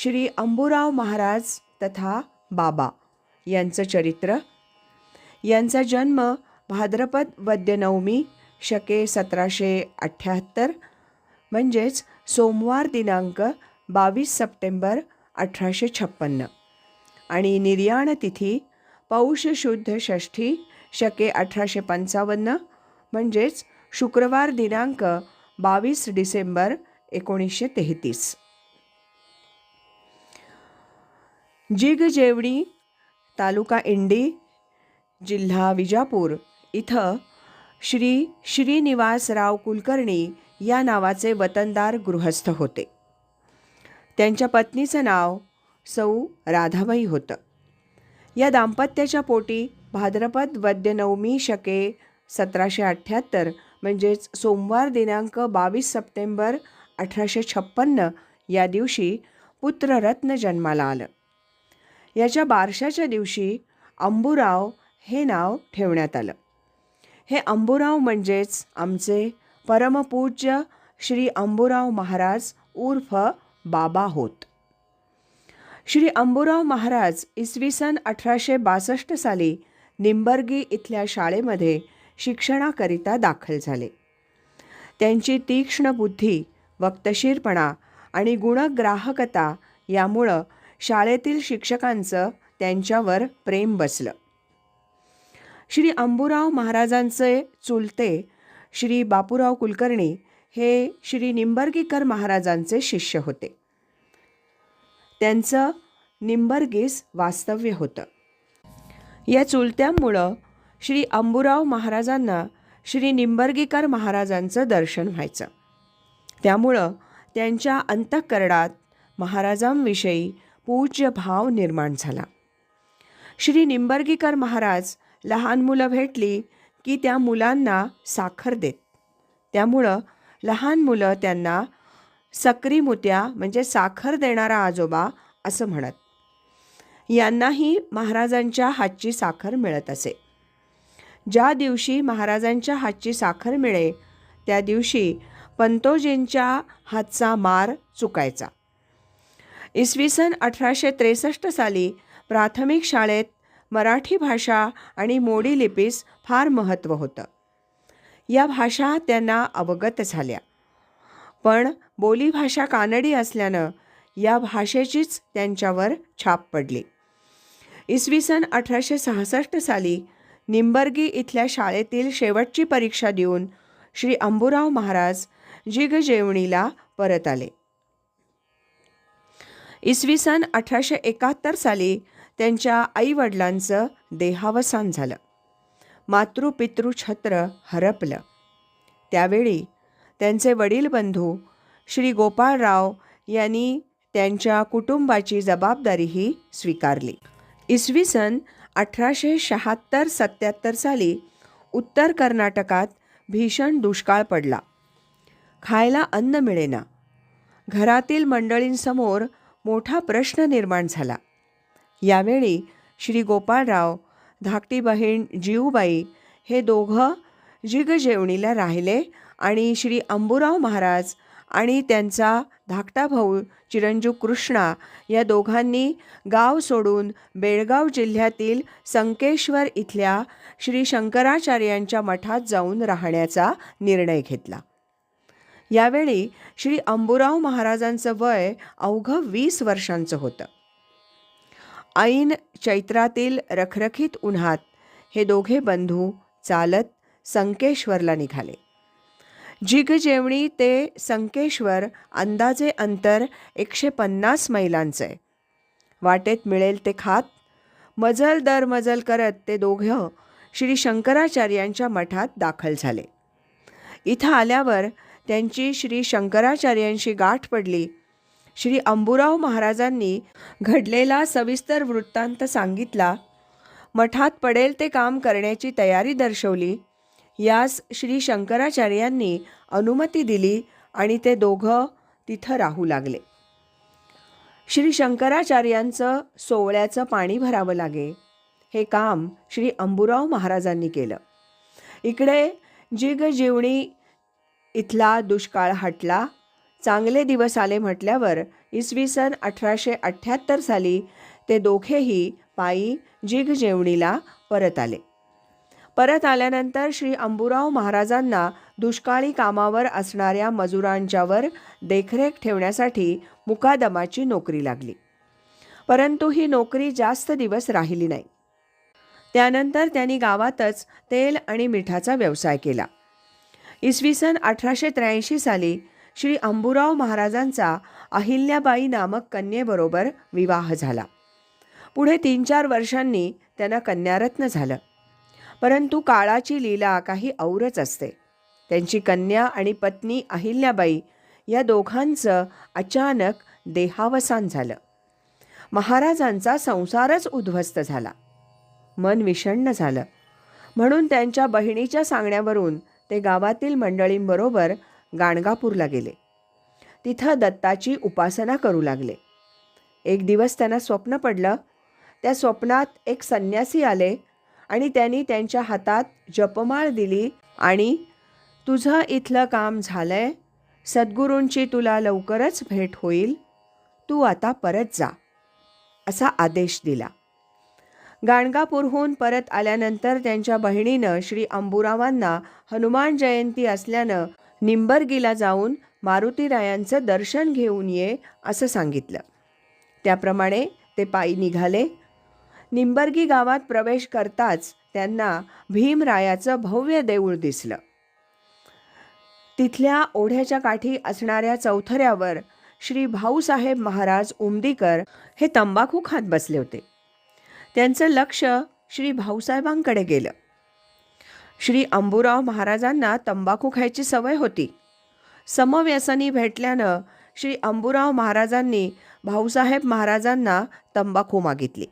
श्री अंबुराव महाराज तथा बाबा यांचं चरित्र. यांचा जन्म भाद्रपद वद्यनवमी शके सतराशे अठ्ठ्याहत्तर म्हणजेच सोमवार दिनांक बावीस सप्टेंबर अठराशे छप्पन्न. आणि निर्याण तिथी पौष शुद्ध षष्ठी शके अठराशे पंचावन्न म्हणजेच शुक्रवार दिनांक बावीस डिसेंबर एकोणीसशे तेहतीस. जिग जेवणी तालुका इंडी जिल्हा विजापूर इथं श्री श्रीनिवासराव कुलकर्णी या नावाचे वतनदार गृहस्थ होते. त्यांच्या पत्नीचं नाव सौ राधाबाई होतं. या दाम्पत्याच्या पोटी भाद्रपद वद्यनवमी शके सतराशे अठ्ठ्याहत्तर म्हणजेच सोमवार दिनांक बावीस सप्टेंबर अठराशे छप्पन्न या दिवशी पुत्ररत्न जन्माला आलं. याच्या बारशाच्या दिवशी अंबुराव हे नाव ठेवण्यात आलं. हे अंबुराव म्हणजेच आमचे परमपूज्य श्री अंबुराव महाराज उर्फ बाबा होत. श्री अंबुराव महाराज इसवी सन अठराशे बासष्ट साली निंबर्गी इथल्या शाळेमध्ये शिक्षणाकरिता दाखल झाले. त्यांची तीक्ष्ण बुद्धी वक्तशीरपणा आणि गुणग्राहकता यामुळं शाळेतील शिक्षकांचं त्यांच्यावर प्रेम बसलं. श्री अंबुराव महाराजांचे चुलते श्री बापूराव कुलकर्णी हे श्री निंबर्गीकर महाराजांचे शिष्य होते. त्यांचं निंबर्गीस वास्तव्य होतं. या चुलत्यामुळं श्री अंबुराव महाराजांना श्री निंबर्गीकर महाराजांचं दर्शन व्हायचं. त्यामुळं त्यांच्या अंतःकरणात महाराजांविषयी पूज्य भाव निर्माण झाला. श्री निंबर्गीकर महाराज लहान मुलं भेटली की त्या मुलांना साखर देत. त्यामुळं लहान मुलं त्यांना सक्री मुत्या म्हणजे साखर देणारा आजोबा असं म्हणत. यांनाही महाराजांच्या हातची साखर मिळत असे. ज्या दिवशी महाराजांच्या हातची साखर मिळे त्या दिवशी पंतोजींच्या हातचा मार चुकायचा. इसवी सन अठराशे त्रेसष्ट साली प्राथमिक शाळेत मराठी भाषा आणि मोडी लिपीस फार महत्त्व होतं. या भाषा त्यांना अवगत झाल्या. पण बोलीभाषा कानडी असल्यानं या भाषेचीच त्यांच्यावर छाप पडली. इसवी सन अठराशे सहासष्ट साली निंबर्गी इथल्या शाळेतील शेवटची परीक्षा देऊन श्री अंबुराव महाराज जिगजेवणीला परत आले. इसवी सन अठराशे एकाहत्तर साली त्यांच्या आईवडिलांचं देहावसान झालं. मातृपितृ छत्र हरपलं. त्यावेळी त्यांचे वडील बंधू श्री गोपाळराव यांनी त्यांच्या कुटुंबाची जबाबदारीही स्वीकारली. इसवी सन अठराशे शहात्तर सत्याहत्तर साली उत्तर कर्नाटकात भीषण दुष्काळ पडला. खायला अन्न मिळेना. घरातील मंडळींसमोर मोठा प्रश्न निर्माण झाला. यावेळी श्री गोपाळराव धाकटी बहीण जीवबाई हे दोघं जिगजेवणीला राहिले आणि श्री अंबुराव महाराज आणि त्यांचा धाकटा भाऊ चिरंजीव कृष्णा या दोघांनी गाव सोडून बेळगाव जिल्ह्यातील संकेश्वर इथल्या श्री शंकराचार्यांच्या मठात जाऊन राहण्याचा निर्णय घेतला. यावेळी श्री अंबुराव महाराजांचं वय अवघं वीस वर्षांचं होतं. ऐन चैत्रातील रखरखीत उन्हात हे दोघे बंधू चालत संकेश्वरला निघाले. जिगजेवणी ते संकेश्वर अंदाजे अंतर एकशे पन्नास मैलांचं. आहे वाटेत मिळेल ते खात मजल दर मजल करत ते दोघं श्री शंकराचार्यांच्या मठात दाखल झाले. इथं आल्यावर त्यांची श्री शंकराचार्यांशी गाठ पडली. श्री अंबुराव महाराजांनी घडलेला सविस्तर वृत्तांत सांगितला. मठात पडेल ते काम करण्याची तयारी दर्शवली. यास श्री शंकराचार्यांनी अनुमती दिली आणि ते दोघं तिथं राहू लागले. श्री शंकराचार्यांचं सोवळ्याचं पाणी भरावं लागे हे काम श्री अंबुराव महाराजांनी केलं. इकडे जिग जीवणी इथला दुष्काळ हटला. चांगले दिवस आले म्हटल्यावर इसवी सन अठराशे अठ्ठ्याहत्तर साली ते दोघेही पायी जिग जेवणीला परत आले. परत आल्यानंतर श्री अंबुराव महाराजांना दुष्काळी कामावर असणाऱ्या मजुरांच्यावर देखरेख ठेवण्यासाठी मुकादमाची नोकरी लागली. परंतु ही नोकरी जास्त दिवस राहिली नाही. त्यानंतर त्यांनी गावातच तेल आणि मिठाचा व्यवसाय केला. इसवी सन अठराशे त्र्याऐंशी साली श्री अंबुराव महाराजांचा अहिल्याबाई नामक कन्येबरोबर विवाह झाला. पुढे तीन चार वर्षांनी त्यांना कन्यारत्न झालं. परंतु काळाची लीला काही औरच असते. त्यांची कन्या आणि पत्नी अहिल्याबाई या दोघांचं अचानक देहावसान झालं. महाराजांचा संसारच उद्ध्वस्त झाला. मन विषण्ण झालं. म्हणून त्यांच्या बहिणीच्या सांगण्यावरून ते गावातील मंडळींबरोबर गाणगापूरला गेले. तिथं दत्ताची उपासना करू लागले. एक दिवस त्यांना स्वप्न पडलं. त्या स्वप्नात एक संन्यासी आले आणि त्यांनी त्यांच्या हातात जपमाळ दिली आणि तुझं इथलं काम झालंय. सद्गुरूंची तुला लवकरच भेट होईल. तू आता परत जा. असा आदेश दिला. गाणगापूरहून परत आल्यानंतर त्यांच्या बहिणीनं श्री अंबुरावांना हनुमान जयंती असल्यानं निंबर्गीला जाऊन मारुतीरायांचं दर्शन घेऊन ये असं सांगितलं. त्याप्रमाणे ते पायी निघाले. निंबर्गी गावात प्रवेश करताच त्यांना भीमरायाचं भव्य देऊळ दिसलं. तिथल्या ओढ्याच्या काठी असणाऱ्या चौथऱ्यावर श्री भाऊसाहेब महाराज उमदीकर हे तंबाखू खात बसले होते. त्यांचं लक्ष श्री भाऊसाहेबांकडे गेलं. श्री अंबुराव महाराजांना तंबाखू खायची सवय होती. समव्यसनी भेटल्यानं श्री अंबुराव महाराजांनी भाऊसाहेब महाराजांना तंबाखू मागितली.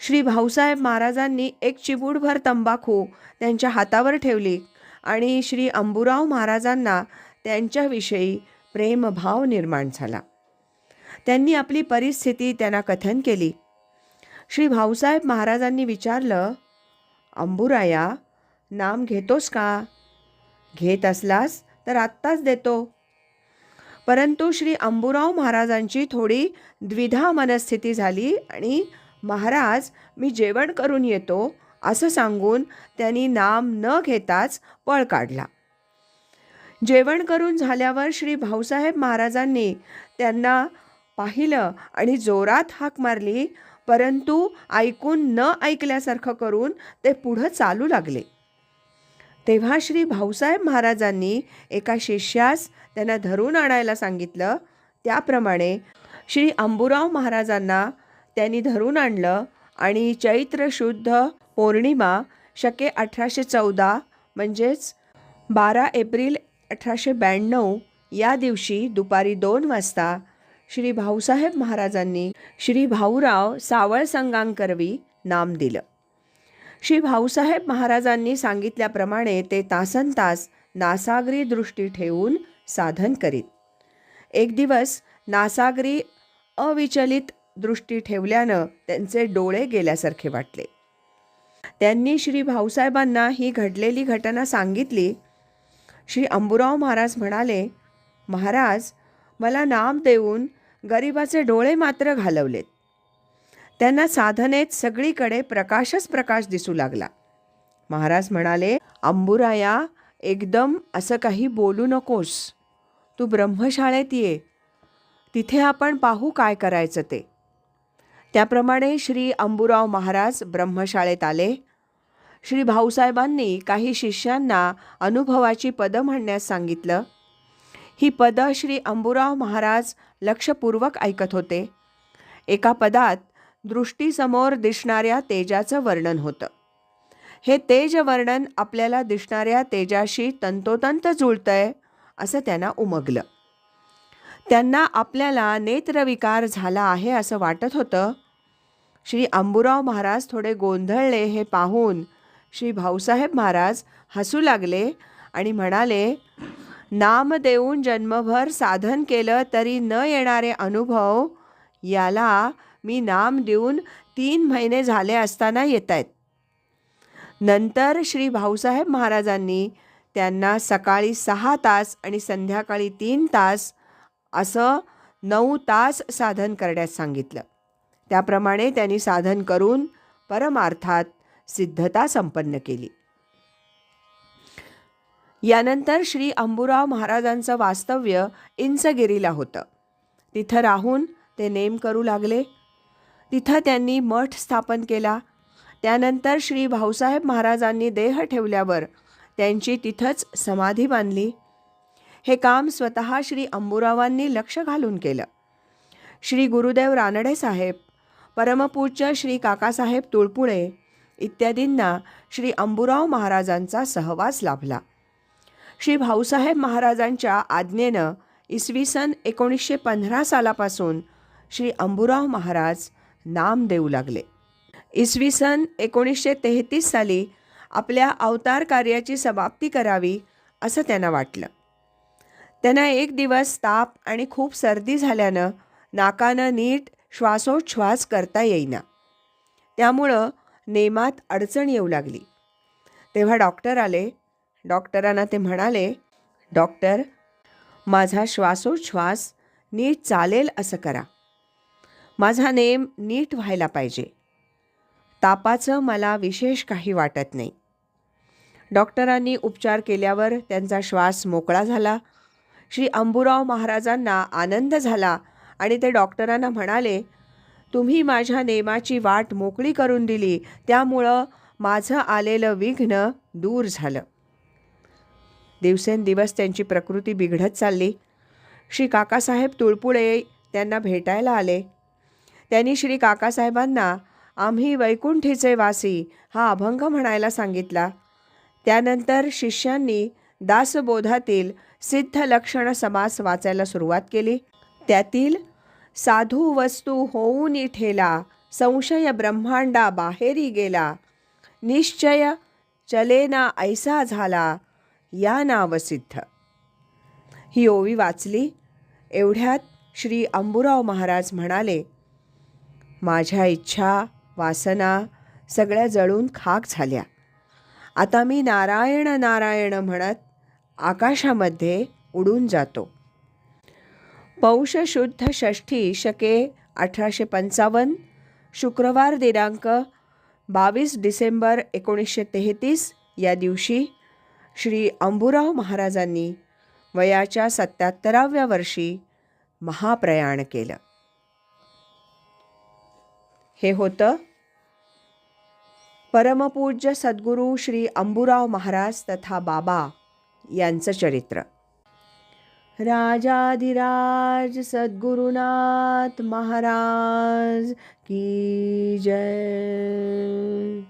श्री भाऊसाहेब महाराजांनी एक चिबूडभर तंबाखू त्यांच्या हातावर ठेवली आणि श्री अंबुराव महाराजांना त्यांच्याविषयी प्रेमभाव निर्माण झाला. त्यांनी आपली परिस्थिती त्यांना कथन केली. श्री भाऊसाहेब महाराजांनी विचारलं अंबुराया नाम घेतोस का? घेत असलास तर आत्ताच देतो. परंतु श्री अंबुराव महाराजांची थोडी द्विधा मनस्थिती झाली आणि महाराज मी जेवण करून येतो असं सांगून त्यांनी नाम न घेताच पळ काढला. जेवण करून झाल्यावर श्री भाऊसाहेब महाराजांनी त्यांना पाहिलं आणि जोरात हाक मारली परंतु ऐकून न ऐकल्यासारखं करून ते पुढं चालू लागले. तेव्हा श्री भाऊसाहेब महाराजांनी एका शिष्यास त्यांना धरून आणायला सांगितलं. त्याप्रमाणे श्री अंबुराव महाराजांना त्यांनी धरून आणलं आणि चैत्र शुद्ध पौर्णिमा शके अठराशे चौदा म्हणजेच बारा एप्रिल अठराशे ब्याण्णव या दिवशी दुपारी दोन वाजता श्री भाऊसाहेब महाराजांनी श्री भाऊराव सावळ संगांकरवी नाम दिलं. श्री भाऊसाहेब महाराजांनी सांगितल्याप्रमाणे ते तासन तास नासागरी दृष्टी ठेवून साधन करीत. एक दिवस नासागरी अविचलित दृष्टी ठेवल्यानं त्यांचे डोळे गेल्यासारखे वाटले. त्यांनी श्री भाऊसाहेबांना ही घडलेली घटना सांगितली. श्री अंबुराव महाराज म्हणाले महाराज मला नाम देऊन गरिबाचे डोळे मात्र घालवलेत. त्यांना साधनेत सगळीकडे प्रकाशच प्रकाश दिसू लागला. महाराज म्हणाले अंबुराया एकदम असं काही बोलू नकोस. तू ब्रह्मशाळेत ये. तिथे आपण पाहू काय करायचं ते. त्याप्रमाणे श्री अंबुराव महाराज ब्रह्मशाळेत आले. श्री भाऊसाहेबांनी काही शिष्यांना अनुभवाची पदं म्हणण्यास सांगितलं. ही पदं श्री अंबुराव महाराज लक्षपूर्वक ऐकत होते. एका पदात दृष्टीसमोर दिसणाऱ्या तेजाचं वर्णन होतं. हे तेज वर्णन आपल्याला दिसणाऱ्या तेजाशी तंतोतंत जुळतंय असं त्यांना उमगलं. त्यांना आपल्याला नेत्रविकार झाला आहे असं वाटत होतं. श्री अंबुराव महाराज थोडे गोंधळले हे पाहून श्री भाऊसाहेब महाराज हसू लागले आणि म्हणाले नाम देऊन जन्मभर साधन केलं तरी न येणारे अनुभव याला मी नाम देऊन तीन महिने झाले असताना येत आहेत नंतर श्री भाऊसाहेब महाराजांनी त्यांना सकाळी सहा तास आणि संध्याकाळी तीन तास असं नऊ तास साधन करण्यास सांगितलं. त्याप्रमाणे त्यांनी साधन करून परमार्थात सिद्धता संपन्न केली. यानंतर श्री अंबुराव महाराजांचं वास्तव्य इंचगिरीला होतं. तिथं राहून ते नेम करू लागले. तिथं त्यांनी मठ स्थापन केला. त्यानंतर श्री भाऊसाहेब महाराजांनी देह ठेवल्यावर त्यांची तिथंच समाधी बांधली. हे काम स्वतः श्री अंबुरावांनी लक्ष घालून केलं. श्री गुरुदेव रानडे साहेब परमपूज्य श्री काकासाहेब तुळपुळे इत्यादींना श्री अंबुराव महाराजांचा सहवास लाभला. श्री भाऊसाहेब महाराजांच्या आज्ञेनं इसवी सन एकोणीसशे पंधरा सालापासून श्री अंबुराव महाराज नाम देऊ लागले. इसवी सन एकोणीसशे तेहतीस साली आपल्या अवतार कार्याची समाप्ती करावी असं त्यांना वाटलं. त्यांना एक दिवस ताप आणि खूप सर्दी झाल्यानं नाकानं नीट श्वासोच्छ्वास करता येईना. त्यामुळं नेमात अडचण येऊ लागली. तेव्हा डॉक्टर आले डॉक्टरांना ते म्हणाले डॉक्टर माझा श्वासोच्छ्वास नीट चालेल असं करा. माझा नेम नीट व्हायला पाहिजे. तापाचं मला विशेष काही वाटत नाही. डॉक्टरांनी उपचार केल्यावर त्यांचा श्वास मोकळा झाला. श्री अंबुराव महाराजांना आनंद झाला आणि ते डॉक्टरांना म्हणाले तुम्ही माझ्या नेमाची वाट मोकळी करून दिली त्यामुळं माझं आलेलं विघ्न दूर झालं. दिवसेंदिवस त्यांची प्रकृती बिघडत चालली. श्री काकासाहेब तुळपुळे त्यांना भेटायला आले. त्यांनी श्री काकासाहेबांना आम्ही वैकुंठीचे वासी हा अभंग म्हणायला सांगितला. त्यानंतर शिष्यांनी दासबोधातील सिद्ध लक्षण समास वाचायला सुरुवात केली. त्यातील साधू वस्तू होऊन ठेला संशय ब्रह्मांडा बाहेरी गेला निश्चय चलेना ऐसा झाला या नावसिद्ध. ही ओवी वाचली एवढ्यात श्री अंबुराव महाराज म्हणाले माझ्या इच्छा वासना सगळ्या जळून खाक झाल्या. आता मी नारायण नारायण म्हणत आकाशामध्ये उडून जातो. पौष शुद्ध षष्ठी शके अठराशे पंचावन्न शुक्रवार दिनांक बावीस डिसेंबर एकोणीसशे तेहतीस या दिवशी श्री अंबुराव महाराजांनी वयाच्या सत्याहत्तराव्या वर्षी महाप्रयाण केलं. हे होतं परमपूज्य सद्गुरू श्री अंबुराव महाराज तथा बाबा यांचं चरित्र. राजाधिराज सद्गुरुनाथ महाराज की जय.